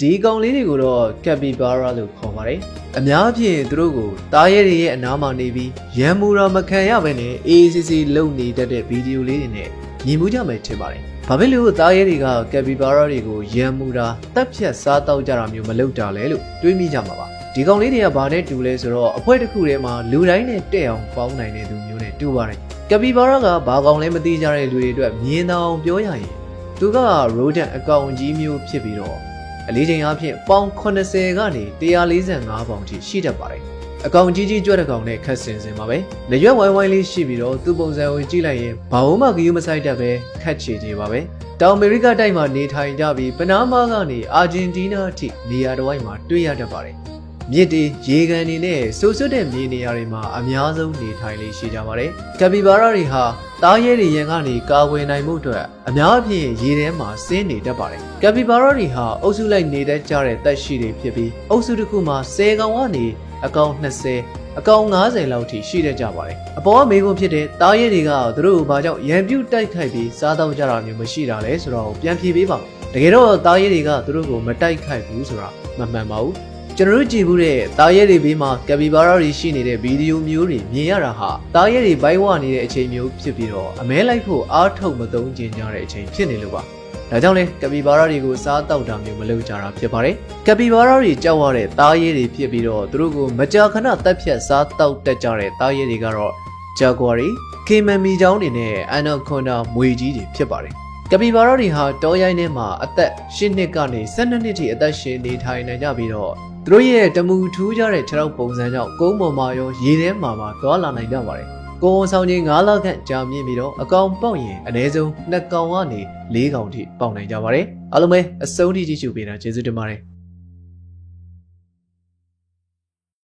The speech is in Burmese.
ဒီကောင်လေးတွေကိုတော့ကက်ပီဘာရာလို့ခေါ်ပါတယ်အများအပြားသူတို့ကိုတားရဲတွေရဲ့အနားမှာနေပြီးရန်မူတာမခံရဘဲနဲ့ AACC လုံနေတတ်တဲ့ဗီဒီယိုလေးတွေနဲ့မြင်မှုကြမယ်ထင်ပါတယ်ဘာဖြစ်လို့တားရဲတွေကကက်ပီဘာရာတွေကိုရန်မူတာတက်ဖြတ်စားတောက်ကြတာမျိုးမလုပ်တာလဲလို့တွေးမိကြမှာပါဒီကောင်လေးတွေကဘာနဲ့တူလဲဆိုတော့အဖွဲတစ်ခုထဲမှာလူတိုင်းနဲ့တဲ့အောင်ပေါင်းနိုင်တဲ့သူမျိုးနဲ့တူပါတယ်ကက်ပီဘာရာကဘာကောင်လဲမသိကြတဲ့လူတွေအတွက်မြင်အောင်ပြောရရင်သူက rodent အကောင်ကြီးမျိုးဖြစ်ပြီးတော့ အလေးချိန်အဖြစ်ပေါင်80ကနေ145ပေါင်ထိရှိတတ်ပါတယ်။အကောင်ကြီးကြီးကြွတဲ့ကောင်နဲ့ခက်စင်စင်ပါပဲ။လက်ရွက်ဝိုင်းဝိုင်းလေးရှိပြီးတော့သူ့ပုံစံကိုကြည့်လိုက်ရင်ဘာမှမဂရုမစိုက်တတ်ပဲခက်ချေချေပါပဲ။တောင်အမေရိကတိုက်မှာနေထိုင်ကြပြီးပနားမားကနေအာဂျင်တီးနားအထိနေရာတစ်ဝိုက်မှာတွေ့ရတတ်ပါတယ်။ မြစ်တွေရေကန်တွေနဲ့ဆိုးဆွတ်တဲ့မြေနေရာတွေမှာအများဆုံးနေထိုင်လေးရှိကြပါတယ်။ကပီဘာရာတွေဟာတားရဲတွေရန်ကနေကာဝယ်နိုင်မှုအတွက်အများအပြားရေထဲမှာဆင်းနေတတ်ပါတယ်။ကပီဘာရာတွေဟာအုပ်စုလိုက်နေတတ်ကြတဲ့တက်ရှိတွေဖြစ်ပြီးအုပ်စုတစ်ခုမှာ10ကောင်ကနေအကောင်20အကောင်90လောက်ထိရှိတတ်ကြပါတယ်။အပေါ်ကမေးခွန်းဖြစ်တဲ့တားရဲတွေကသူတို့ကိုဘာကြောင့်ရန်ပြုတ်တိုက်ခိုက်ပြီးစားတော့ကြတာမျိုးမရှိတာလဲဆိုတော့ပြန်ဖြေပေးပါမယ်။တကယ်တော့တားရဲတွေကသူတို့ကိုမတိုက်ခိုက်ဘူးဆိုတာမမှန်ပါဘူး။ ကျွန်တော်တို့ကြည့်ဘူးတဲ့တားရဲတွေဘေးမှာကပီဘာရာတွေရှိနေတဲ့ဗီဒီယိုမျိုးတွေမြင်ရတာဟာတားရဲတွေဘိုင်းဝနေတဲ့အချိန်မျိုးဖြစ်ပြီးတော့အမဲလိုက်ဖို့အားထုတ်မသုံးကျင်ကြတဲ့အချိန်ဖြစ်နေလို့ပါဒါကြောင့်လဲကပီဘာရာတွေကိုစားတောက်တာမျိုးမလုပ်ကြတာဖြစ်ပါတယ်ကပီဘာရာတွေကြောက်ရတဲ့တားရဲတွေဖြစ်ပြီးတော့သူတို့ကိုမကြာခဏတက်ဖြတ်စားတောက်တတ်ကြတဲ့တားရဲတွေကတော့ဂျာဂွာတွေကေမန်မီချောင်းတွေနဲ့အန်နာကွန်ဒါမွေကြီးတွေဖြစ်ပါတယ်ကပီဘာရာတွေဟာတောရိုင်းထဲမှာအသက်၈နှစ်ကနေ၁၂နှစ်ထိအသက်ရှင်နေထိုင်နိုင်ကြပြီးတော့ သူတို့ရဲ့တမူထူးကြတဲ့ခြေထောက်ပုံစံကြောင့်ကုန်းပေါ်မှာရောရေထဲမှာပါသွားလာနိုင်ကြပါတယ်။ကိုယ်ဝန်ဆောင်ချင်း9လခန့်ကြာမြင့်ပြီးတော့အကောင်ပေါက်ရင်အနည်းဆုံး2ကောင်ကနေ4ကောင်ထိပေါက်နိုင်ကြပါတယ်။အားလုံးပဲအဆုံးထိကြည့်ရှုပေးတာကျေးဇူးတင်ပါတယ်။